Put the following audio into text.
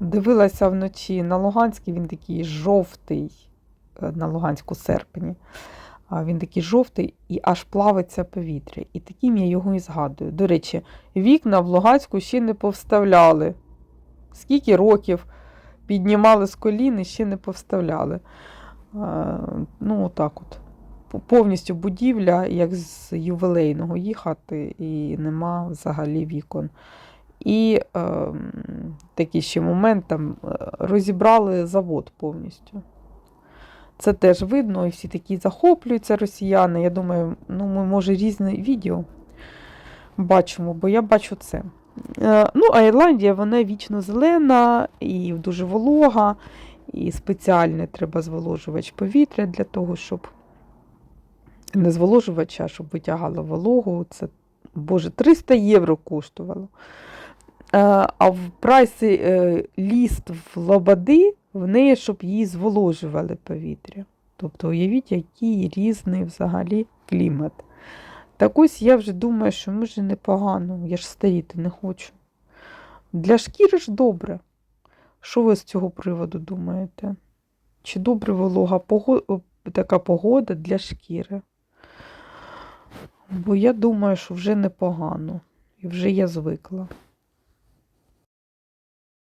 Дивилася вночі на Луганський, він такий жовтий, е, на Луганську серпні. Він такий жовтий і аж плавиться повітря. І таким я його і згадую. До речі, вікна в Луганську ще не повставляли. Скільки років піднімали з колін і ще не повставляли. Е, Ну, отак от. Повністю будівля, як з ювілейного їхати, і нема взагалі вікон. І е, такий ще момент там е, розібрали завод повністю. Це теж видно, і всі такі захоплюються росіяни. Я думаю, ну ми може різне відео бачимо, бо я бачу це. Е, Ну, а Ірландія вона вічно зелена і дуже волога, і спеціальний треба зволожувач повітря для того, щоб не зволожувач, а щоб витягало вологу. Це, боже, 300 євро коштувало. Е, А в прайсі е, ліст в лободи в неї, щоб її зволожували повітря. Тобто, уявіть, який різний взагалі клімат. Так ось я вже думаю, що може непогано, я ж старіти не хочу. Для шкіри ж добре. Що ви з цього приводу думаєте? Чи добре волога пого- така погода для шкіри? Бо я думаю, що вже непогано. І вже я звикла.